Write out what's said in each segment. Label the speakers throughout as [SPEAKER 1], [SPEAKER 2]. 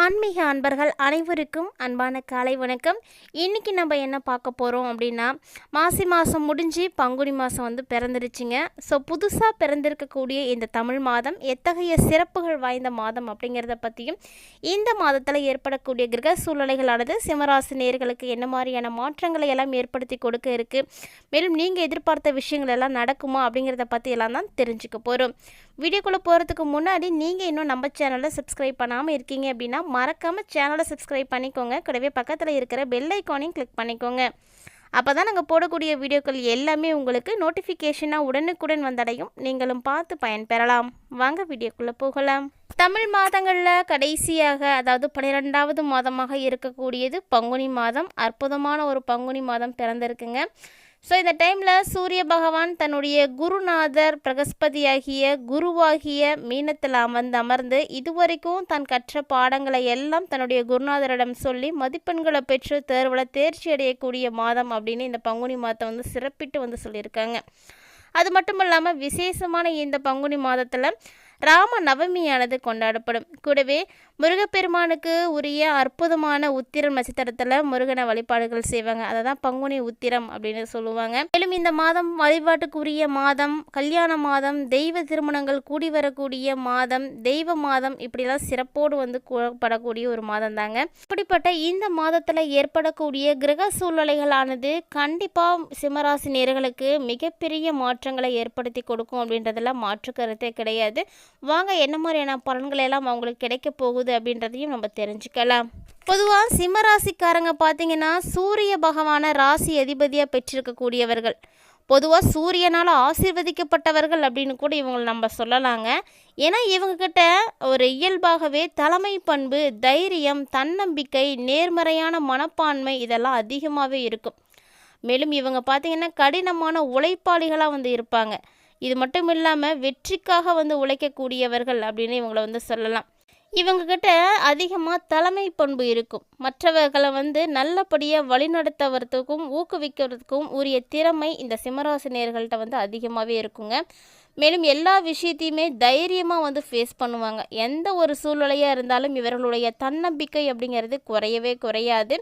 [SPEAKER 1] ஆன்மீக அன்பர்கள் அனைவருக்கும் அன்பான காலை வணக்கம். இன்றைக்கி நம்ம என்ன பார்க்க போகிறோம் அப்படின்னா மாசி மாதம் முடிஞ்சு பங்குனி மாதம் வந்து பிறந்துருச்சுங்க. ஸோ புதுசாக பிறந்திருக்கக்கூடிய இந்த தமிழ் மாதம் எத்தகைய சிறப்புகள் வாய்ந்த மாதம் அப்படிங்கிறத பற்றியும் இந்த மாதத்தில் ஏற்படக்கூடிய கிரக சூழ்நிலைகளானது சிம்மராசி நேர்களுக்கு என்ன மாதிரியான மாற்றங்களை எல்லாம் ஏற்படுத்தி கொடுக்க இருக்குது மேலும் நீங்கள் எதிர்பார்த்த விஷயங்கள் எல்லாம் நடக்குமா அப்படிங்கிறத பற்றி எல்லாம் தான் தெரிஞ்சுக்க போகிறோம் வீடியோக்குள்ளே போகிறதுக்கு முன்னாடி நீங்கள் இன்னும் நம்ம சேனலை சப்ஸ்கிரைப் பண்ணாமல் இருக்கீங்க அப்படின்னா மறக்காமல் சேனலை சப்ஸ்கிரைப் பண்ணிக்கோங்க. கூடவே பக்கத்தில் இருக்கிற பெல் ஐக்கானையும் கிளிக் பண்ணிக்கோங்க. அப்போ தான் நாங்கள் போடக்கூடிய வீடியோக்கள் எல்லாமே உங்களுக்கு நோட்டிஃபிகேஷனாக உடனுக்குடன் வந்தடையும். நீங்களும் பார்த்து பயன்பெறலாம். வாங்க வீடியோக்குள்ளே போகலாம். தமிழ் மாதங்களில் கடைசியாக அதாவது பன்னிரெண்டாவது மாதமாக இருக்கக்கூடியது பங்குனி மாதம். அற்புதமான ஒரு பங்குனி மாதம் பிறந்திருக்குங்க. ஸோ இந்த டைமில் சூரிய பகவான் தன்னுடைய குருநாதர் பிரகஸ்பதியாகிய குருவாகிய மீனத்தில் அமர்ந்து அமர்ந்து இதுவரைக்கும் தான் கற்ற பாடங்களை எல்லாம் தன்னுடைய குருநாதரிடம் சொல்லி மதிப்பெண்களை பெற்று தேர்வில் தேர்ச்சி அடையக்கூடிய மாதம் அப்படின்னு இந்த பங்குனி மாதத்தை வந்து சிறப்பிட்டு வந்து சொல்லியிருக்காங்க. அது மட்டும் இல்லாமல் விசேஷமான இந்த பங்குனி மாதத்தில் ராம நவமியானது கொண்டாடப்படும். கூடவே முருகப்பெருமானுக்கு உரிய அற்புதமான உத்திரம் நட்சத்திரத்தில் முருகனை வழிபாடுகள் செய்வாங்க. அதை தான் பங்குனி உத்திரம் அப்படின்னு சொல்லுவாங்க. மேலும் இந்த மாதம் வழிபாட்டுக்குரிய மாதம் கல்யாண மாதம் தெய்வ திருமணங்கள் கூடி வரக்கூடிய மாதம் தெய்வ மாதம் இப்படிலாம் சிறப்போடு வந்து கூறப்படக்கூடிய ஒரு மாதம் தாங்க இப்படிப்பட்ட இந்த மாதத்தில் ஏற்படக்கூடிய கிரக சூழ்நிலைகளானது கண்டிப்பாக சிம்மராசி நேர்களுக்கு மிகப்பெரிய மாற்றங்களை ஏற்படுத்தி கொடுக்கும் அப்படின்றதுல மாற்று கருத்தே கிடையாது. வாங்க என்ன மாதிரியான பலன்களெல்லாம் அவங்களுக்கு கிடைக்க போகுது அப்படின்றதையும் நம்ம தெரிஞ்சுக்கலாம். பொதுவாக சிம்மராசிக்காரங்க பார்த்தீங்கன்னா சூரிய பகவானை ராசி அதிபதியாக பெற்றிருக்கக்கூடியவர்கள். பொதுவாக சூரியனால் ஆசீர்வதிக்கப்பட்டவர்கள் அப்படின்னு கூட இவங்களை நம்ம சொல்லலாங்க. ஏன்னா இவங்கக்கிட்ட ஒரு இயல்பாகவே தலைமை பண்பு தைரியம் தன்னம்பிக்கை நேர்மறையான மனப்பான்மை இதெல்லாம் அதிகமாகவே இருக்கும். மேலும் இவங்க பார்த்திங்கன்னா கடினமான உழைப்பாளிகளாக வந்து இருப்பாங்க. இது மட்டும் இல்லாமல் வெற்றிக்காக வந்து உழைக்கக்கூடியவர்கள் அப்படின்னு இவங்களை வந்து சொல்லலாம். இவங்கக்கிட்ட அதிகமாக தலைமை பண்பு இருக்கும். மற்றவர்களை வந்து நல்லபடியாக வழிநடத்துவதுக்கும் ஊக்குவிக்கிறதுக்கும் உரிய திறமை இந்த சிம்மராசினியர்கள்ட்ட வந்து அதிகமாகவே இருக்குங்க. மேலும் எல்லா விஷயத்தையுமே தைரியமாக வந்து ஃபேஸ் பண்ணுவாங்க. எந்த ஒரு சூழ்நிலையாக இருந்தாலும் இவர்களுடைய தன்னம்பிக்கை அப்படிங்கிறது குறையவே குறையாது.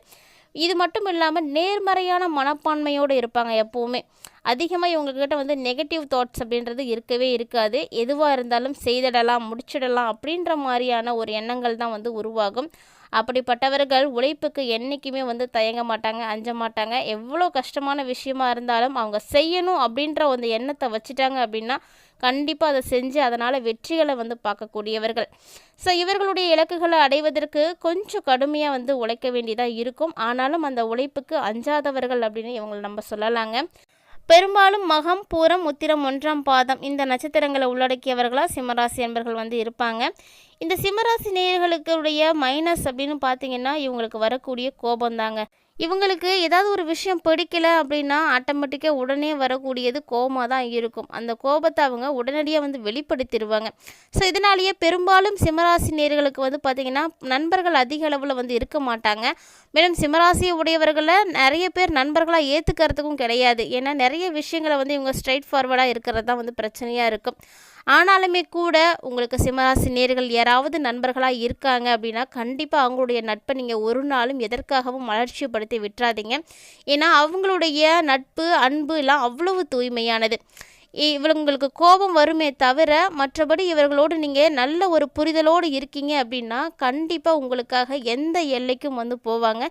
[SPEAKER 1] இது மட்டும் இல்லாமல் நேர்மறையான மனப்பான்மையோடு இருப்பாங்க எப்போவுமே. அதிகமாக இவங்கக்கிட்ட வந்து நெகட்டிவ் தாட்ஸ் அப்படின்றது இருக்கவே இருக்காது. எதுவாக இருந்தாலும் செய்திடலாம் முடிச்சிடலாம் அப்படின்ற மாதிரியான ஒரு எண்ணங்கள் தான் வந்து உருவாகும். அப்படிப்பட்டவர்கள் உழைப்புக்கு என்றைக்குமே வந்து தயங்க மாட்டாங்க அஞ்ச மாட்டாங்க. எவ்வளோ கஷ்டமான விஷயமா இருந்தாலும் அவங்க செய்யணும் அப்படின்ற அந்த எண்ணத்தை வச்சுட்டாங்க அப்படின்னா கண்டிப்பாக அதை செஞ்சு அதனால் வெற்றிகளை வந்து பார்க்கக்கூடியவர்கள். ஸோ இவர்களுடைய இலக்குகளை அடைவதற்கு கொஞ்சம் கடுமையாக வந்து உழைக்க வேண்டியதாக இருக்கும். ஆனாலும் அந்த உழைப்புக்கு அஞ்சாதவர்கள் அப்படின்னு இவங்களை நம்ம சொல்லலாங்க. பெரும்பாலும் மகம் பூரம் உத்திரம் ஒன்றாம் பாதம் இந்த நட்சத்திரங்களை உள்ளடக்கியவர்களாக சிம்மராசி என்பர்கள் வந்து இருப்பாங்க. இந்த சிம்மராசி நேயர்களுடைய மைனஸ் அப்படின்னு பார்த்தீங்கன்னா இவங்களுக்கு வரக்கூடிய கோபம் தாங்க. இவங்களுக்கு ஏதாவது ஒரு விஷயம் பிடிக்கல அப்படின்னா ஆட்டோமேட்டிக்காக உடனே வரக்கூடியது கோபமாக தான் இருக்கும். அந்த கோபத்தை அவங்க உடனடியாக வந்து வெளிப்படுத்திடுவாங்க. ஸோ இதனாலேயே பெரும்பாலும் சிம்மராசி நேர்களுக்கு வந்து பார்த்திங்கன்னா நண்பர்கள் அதிக அளவில் வந்து இருக்க மாட்டாங்க. மேலும் சிம்மராசியை உடையவர்களை நிறைய பேர் நண்பர்களாக ஏற்றுக்கிறதுக்கும் கிடையாது. ஏன்னா நிறைய விஷயங்களை வந்து இவங்க ஸ்ட்ரைட் ஃபார்வர்டாக இருக்கிறது தான் வந்து பிரச்சனையாக இருக்கும். ஆனாலுமே கூட உங்களுக்கு சிம்மராசி நேர்கள் யாராவது நண்பர்களாக இருக்காங்க அப்படின்னா கண்டிப்பாக அவங்களுடைய நட்பை நீங்கள் ஒரு நாளும் எதற்காகவும் வளர்ச்சிப்படுத்தி விட்டுறாதீங்க. ஏன்னா அவங்களுடைய நட்பு அன்பு எல்லாம் அவ்வளவு தூய்மையானது. இவங்களுக்கு கோபம் வருமே தவிர மற்றபடி இவர்களோடு நீங்கள் நல்ல ஒரு புரிதலோடு இருக்கீங்க அப்படின்னா கண்டிப்பாக உங்களுக்காக எந்த எல்லைக்கும் வந்து போவாங்க.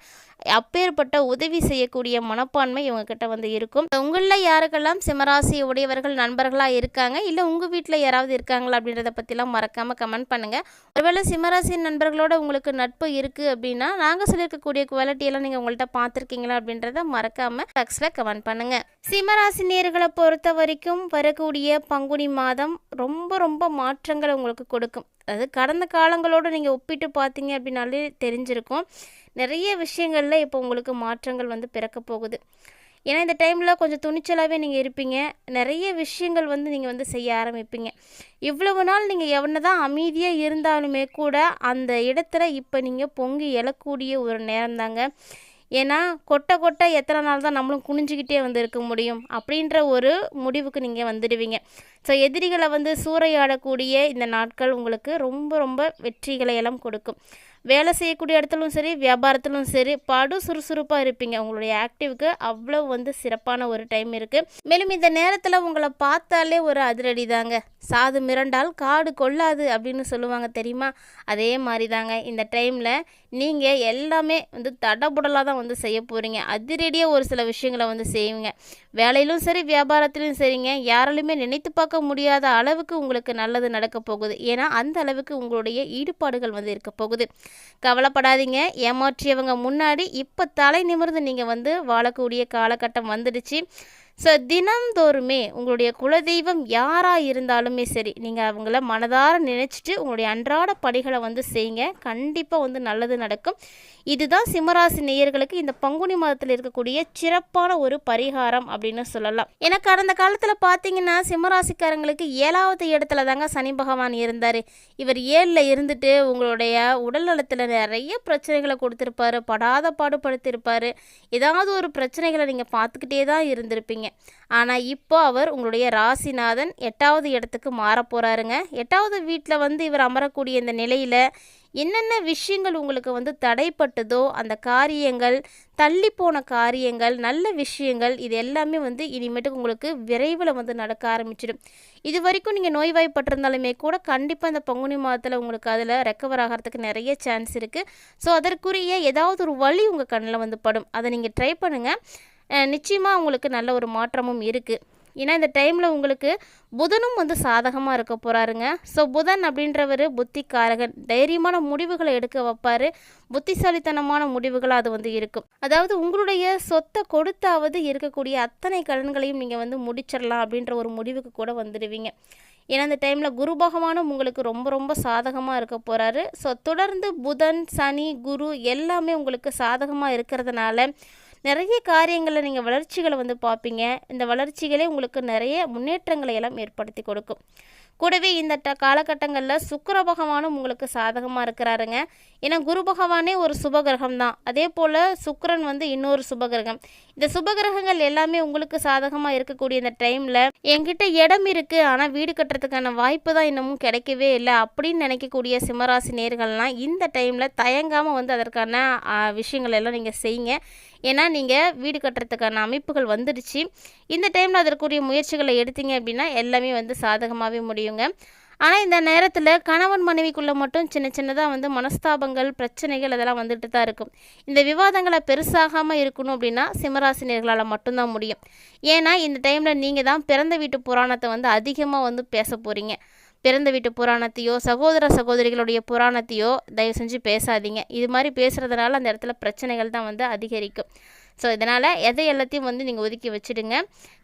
[SPEAKER 1] அப்பேற்பட்ட உதவி செய்யக்கூடிய மனப்பான்மை இவங்கக்கிட்ட வந்து இருக்கும். உங்களில் யாருக்கெல்லாம் சிம்மராசி உடையவர்கள் நண்பர்களாக இருக்காங்க? இல்லை உங்கள் வீட்டில் யாராவது இருக்காங்களா அப்படின்றத பற்றிலாம் மறக்காமல் கமெண்ட் பண்ணுங்கள் ஒருவேளை சிம்மராசி நண்பர்களோட உங்களுக்கு நட்பு இருக்குது அப்படின்னா நாங்கள் சொல்லியிருக்கக்கூடிய குவாலிட்டியெல்லாம் நீங்கள் உங்கள்கிட்ட பார்த்துருக்கீங்களா அப்படின்றத மறக்காமல் பாக்ஸில் கமெண்ட் பண்ணுங்கள் சிம்மராசினியர்களை பொறுத்த வரைக்கும் வரக்கூடிய பங்குனி மாதம் ரொம்ப ரொம்ப மாற்றங்களை உங்களுக்கு கொடுக்கும். அதாவது கடந்த காலங்களோடு நீங்கள் ஒப்பிட்டு பார்த்தீங்க அப்படின்னாலே தெரிஞ்சிருக்கும். நிறைய விஷயங்களில் இப்போ உங்களுக்கு மாற்றங்கள் வந்து பிறக்க போகுது. ஏன்னா இந்த டைமில் கொஞ்சம் துணிச்சலாகவே நீங்கள் இருப்பீங்க. நிறைய விஷயங்கள் வந்து நீங்கள் வந்து செய்ய ஆரம்பிப்பீங்க. இவ்வளவு நாள் நீங்கள் எவனை தான் அமைதியாக இருந்தாலுமே கூட அந்த இடத்துல இப்போ நீங்கள் பொங்கி எழக்கூடிய ஒரு நேரம் தாங்க ஏன்னா கொட்டை கொட்டை எத்தனை நாள் தான் நம்மளும் குனிஞ்சிக்கிட்டே வந்து இருக்க முடியும் அப்படின்ற ஒரு முடிவுக்கு நீங்கள் வந்துடுவீங்க. ஸோ எதிரிகளை வந்து சூறையாடக்கூடிய இந்த நாட்கள் உங்களுக்கு ரொம்ப ரொம்ப வெற்றிகளை எல்லாம் கொடுக்கும். வேலை செய்யக்கூடிய இடத்துலும் சரி வியாபாரத்திலும் சரி படு சுறுசுறுப்பாக இருப்பீங்க. உங்களுடைய ஆக்டிவ்க்கு அவ்வளோ வந்து சிறப்பான ஒரு டைம் இருக்குது மேலும் இந்த நேரத்தில் உங்களை பார்த்தாலே ஒரு அதிரடி தாங்க சாது மிரண்டால் காடு கொள்ளாது அப்படின்னு சொல்லுவாங்க தெரியுமா? அதே மாதிரி தாங்க இந்த டைமில் நீங்கள் எல்லாமே வந்து தடபுடலாக தான் வந்து செய்ய போகிறீங்க அதிரடியாக ஒரு சில விஷயங்களை வந்து செய்வீங்க. வேலையிலும் சரி வியாபாரத்திலும் சரிங்க. யாராலுமே நினைத்து பார்க்க முடியாத அளவுக்கு உங்களுக்கு நல்லது நடக்க போகுது. ஏன்னா அந்த அளவுக்கு உங்களுடைய ஈடுபாடுகள் வந்து இருக்க போகுது. கவலைப்படாதீங்க. ஏமாற்றியவங்க முன்னாடி இப்போ தலை நிமிர்ந்து நீங்கள் வந்து வாழக்கூடிய காலகட்டம் வந்துடுச்சு. ஸோ தினந்தோறுமே உங்களுடைய குலதெய்வம் யாராக இருந்தாலுமே சரி நீங்கள் அவங்கள மனதார நினச்சிட்டு உங்களுடைய அன்றாட பணிகளை வந்து செய்யுங்க. கண்டிப்பாக வந்து நல்லது நடக்கும். இதுதான் சிம்மராசி நேயர்களுக்கு இந்த பங்குனி மாதத்தில் இருக்கக்கூடிய சிறப்பான ஒரு பரிகாரம் அப்படின்னு சொல்லலாம். ஏன்னா கடந்த காலத்தில் பார்த்தீங்கன்னா சிம்மராசிக்காரங்களுக்கு ஏழாவது இடத்துல தாங்க சனி பகவான் இருந்தார். இவர் ஏழில் இருந்துட்டு உங்களுடைய உடல் நலத்தில் நிறைய பிரச்சனைகளை கொடுத்துருப்பாரு படாத பாடுபடுத்திருப்பார். ஏதாவது ஒரு பிரச்சனைகளை நீங்கள் பார்த்துக்கிட்டே தான் இருந்திருப்பீங்க. ஆனால் இப்போ அவர் உங்களுடைய ராசிநாதன் எட்டாவது இடத்துக்கு மாற போகிறாருங்க எட்டாவது வீட்டில் வந்து இவர் அமரக்கூடிய இந்த நிலையில் என்னென்ன விஷயங்கள் உங்களுக்கு வந்து தடைப்பட்டதோ அந்த காரியங்கள் தள்ளி போன காரியங்கள் நல்ல விஷயங்கள் இது எல்லாமே வந்து இனிமேட்டுக்கு உங்களுக்கு விரைவில் வந்து நடக்க ஆரம்பிச்சிடும். இது வரைக்கும் நீங்கள் நோய்வாய்ப்பட்டிருந்தாலுமே கூட கண்டிப்பாக இந்த பங்குனி மாதத்தில் உங்களுக்கு அதில் ரெக்கவர் ஆகிறதுக்கு நிறைய சான்ஸ் இருக்குது ஸோ அதற்குரிய ஏதாவது ஒரு வழி உங்கள் கண்ணில் வந்து படும். அதை நீங்கள் ட்ரை பண்ணுங்கள் நிச்சயமாக உங்களுக்கு நல்ல ஒரு மாற்றமும் இருக்குது ஏன்னா இந்த டைமில் உங்களுக்கு புதனும் வந்து சாதகமாக இருக்க போகிறாருங்க ஸோ புதன் அப்படின்றவர் புத்திக்காரகன். தைரியமான முடிவுகளை எடுக்க வைப்பார். புத்திசாலித்தனமான முடிவுகளாக அது வந்து இருக்கும். அதாவது உங்களுடைய சொத்தை கொடுத்தாவது இருக்கக்கூடிய அத்தனை கடன்களையும் நீங்கள் வந்து முடிச்சிடலாம் அப்படின்ற ஒரு முடிவுக்கு கூட வந்துடுவீங்க. ஏன்னா இந்த டைமில் குரு பகவானும் உங்களுக்கு ரொம்ப ரொம்ப சாதகமாக இருக்க போகிறாரு ஸோ தொடர்ந்து புதன் சனி குரு எல்லாமே உங்களுக்கு சாதகமாக இருக்கிறதுனால நிறைய காரியங்களில் நீங்கள் வளர்ச்சிகளை வந்து பார்ப்பீங்க. இந்த வளர்ச்சிகளே உங்களுக்கு நிறைய முன்னேற்றங்களை எல்லாம் ஏற்படுத்தி கொடுக்கும். கூடவே இந்த ட காலகட்டங்களில் சுக்கர பகவானும் உங்களுக்கு சாதகமாக இருக்கிறாருங்க. ஏன்னா குரு பகவானே ஒரு சுபகிரகம் தான். அதே போல் சுக்கரன் வந்து இன்னொரு சுபகிரகம். இந்த சுபகிரகங்கள் எல்லாமே உங்களுக்கு சாதகமாக இருக்கக்கூடிய இந்த டைமில் என்கிட்ட இடம் இருக்குது ஆனால் வீடு கட்டுறதுக்கான வாய்ப்பு தான் இன்னமும் கிடைக்கவே இல்லை அப்படின்னு நினைக்கக்கூடிய சிம்மராசி நேர்கள்லாம் இந்த டைமில் தயங்காமல் வந்து அதற்கான விஷயங்கள் எல்லாம் நீங்கள் செய்யுங்க. ஏன்னா நீங்கள் வீடு கட்டுறதுக்கான அமைப்புகள் வந்துடுச்சு. இந்த டைமில் அதற்குரிய முயற்சிகளை எடுத்தீங்க அப்படின்னா எல்லாமே வந்து சாதகமாகவே முடியும். முடியுங்க. ஆனால் இந்த நேரத்தில் கணவன் மனைவிக்குள்ளே மட்டும் சின்ன சின்னதாக வந்து மனஸ்தாபங்கள் பிரச்சனைகள் அதெல்லாம் வந்துட்டு தான் இருக்கும். இந்த விவாதங்களை பெருசாகாமல் இருக்கணும் அப்படின்னா சிம்மராசினியர்களால் மட்டும்தான் முடியும். ஏன்னா இந்த டைமில் நீங்கள் தான் பிறந்த வீட்டு புராணத்தை வந்து அதிகமாக வந்து பேச போகிறீங்க பிறந்த வீட்டு புராணத்தையோ சகோதர சகோதரிகளுடைய புராணத்தையோ தயவு செஞ்சு பேசாதீங்க. இது மாதிரி பேசுகிறதுனால அந்த இடத்துல பிரச்சனைகள் தான் வந்து அதிகரிக்கும். ஸோ இதனால் எதை எல்லாத்தையும் வந்து நீங்கள் ஒதுக்கி வச்சுடுங்க.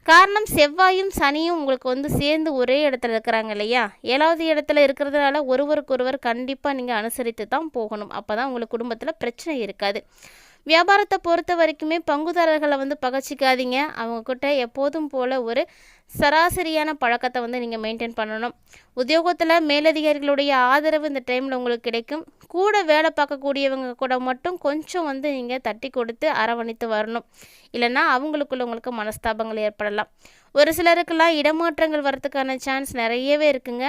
[SPEAKER 1] காரணம் செவ்வாயும் சனியும் உங்களுக்கு வந்து சேர்ந்து ஒரே இடத்துல இருக்கிறாங்க இல்லையா? ஏழாவது இடத்துல இருக்கிறதுனால ஒருவருக்கொருவர் கண்டிப்பாக நீங்கள் அனுசரித்து தான் போகணும். அப்போ தான் உங்களுக்கு குடும்பத்தில் பிரச்சனை இருக்காது. வியாபாரத்தை பொறுத்த வரைக்குமே பங்குதாரர்களை வந்து பகச்சிக்காதீங்க. அவங்கக்கிட்ட எப்போதும் போல் ஒரு சராசரியான பழக்கத்தை வந்து நீங்கள் மெயின்டைன் பண்ணணும். உத்தியோகத்தில் மேலதிகாரிகளுடைய ஆதரவு இந்த டைமில் உங்களுக்கு கிடைக்கும். கூட வேலை பார்க்கக்கூடியவங்க கூட மட்டும் கொஞ்சம் வந்து நீங்கள் தட்டி கொடுத்து அரவணைத்து வரணும். இல்லைன்னா அவங்களுக்குள்ள உங்களுக்கு மனஸ்தாபங்கள் ஏற்படலாம். ஒரு சிலருக்கெல்லாம் இடமாற்றங்கள் வரத்துக்கான சான்ஸ் நிறையவே இருக்குங்க.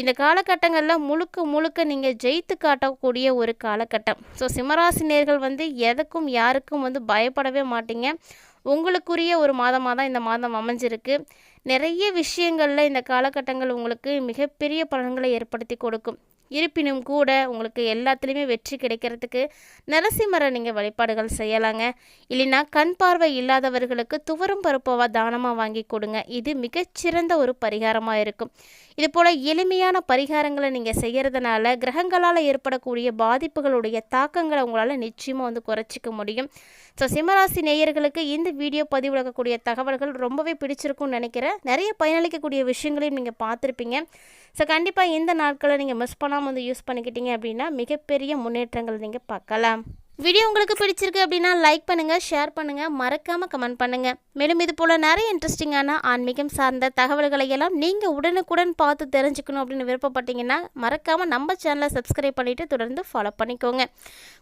[SPEAKER 1] இந்த காலகட்டங்களில் முழுக்க முழுக்க நீங்கள் ஜெயித்து காட்டக்கூடிய ஒரு காலகட்டம். ஸோ சிம்மராசினியர்கள் வந்து எதுக்கும் யாருக்கும் வந்து பயப்படவே மாட்டீங்க. உங்களுக்குரிய ஒரு மாதமாக தான் இந்த மாதம் அமைஞ்சிருக்கு. நிறைய விஷயங்களில் இந்த காலகட்டங்கள் உங்களுக்கு மிகப்பெரிய பலன்களை ஏற்படுத்தி கொடுக்கும். இருப்பினும் கூட உங்களுக்கு எல்லாத்துலேயுமே வெற்றி கிடைக்கிறதுக்கு நரசிம்மரை நீங்கள் வழிபாடுகள் செய்யலாங்க. இல்லைன்னா கண் பார்வை இல்லாதவர்களுக்கு துவரம் பருப்பவா தானமாக வாங்கி கொடுங்க. இது மிகச்சிறந்த ஒரு பரிகாரமாக இருக்கும். இது போல் எளிமையான பரிகாரங்களை நீங்கள் செய்கிறதுனால கிரகங்களால் ஏற்படக்கூடிய பாதிப்புகளுடைய தாக்கங்களை உங்களால் நிச்சயமாக வந்து குறைச்சிக்க முடியும். ஸோ சிம்மராசி நேயர்களுக்கு இந்த வீடியோ பதிவிலக்கக்கூடிய தகவல்கள் ரொம்பவே பிடிச்சிருக்கும்னு நினைக்கிறேன். நிறைய பயனளிக்கக்கூடிய விஷயங்களையும் நீங்கள் பார்த்துருப்பீங்க. ஸோ கண்டிப்பாக இந்த நாட்களை நீங்கள் மிஸ் பண்ணாமல் வந்து யூஸ் பண்ணிக்கிட்டீங்க அப்படின்னா மிகப்பெரிய முன்னேற்றங்கள் நீங்கள் பார்க்கலாம். வீடியோ உங்களுக்கு பிடிச்சிருக்கு அப்படின்னா லைக் பண்ணுங்கள் ஷேர் பண்ணுங்கள் மறக்காமல் கமெண்ட் பண்ணுங்கள் மேலும் இது போல் நிறைய இன்ட்ரெஸ்டிங்கான ஆன்மீகம் சார்ந்த தகவல்களை எல்லாம் நீங்கள் உடனுக்குடன் பார்த்து தெரிஞ்சுக்கணும் அப்படின்னு விருப்பப்பட்டீங்கன்னா மறக்காமல் நம்ம சேனலை சப்ஸ்கிரைப் பண்ணிவிட்டு தொடர்ந்து ஃபாலோ பண்ணிக்கோங்க.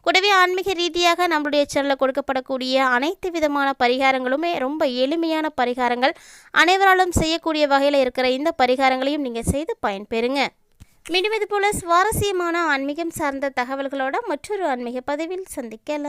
[SPEAKER 1] கூடவே ஆன்மீக ரீதியாக நம்மளுடைய சேனலில் கொடுக்கப்படக்கூடிய அனைத்து விதமான பரிகாரங்களுமே ரொம்ப எளிமையான பரிகாரங்கள். அனைவராலும் செய்யக்கூடிய வகையில் இருக்கிற இந்த பரிகாரங்களையும் நீங்கள் செய்து பயன்பெறுங்க. மீண்டும் இது போல சுவாரஸ்யமான ஆன்மீகம் சார்ந்த தகவல்களோட மற்றொரு ஆன்மீக பதிவில் சந்திக்கலாம்.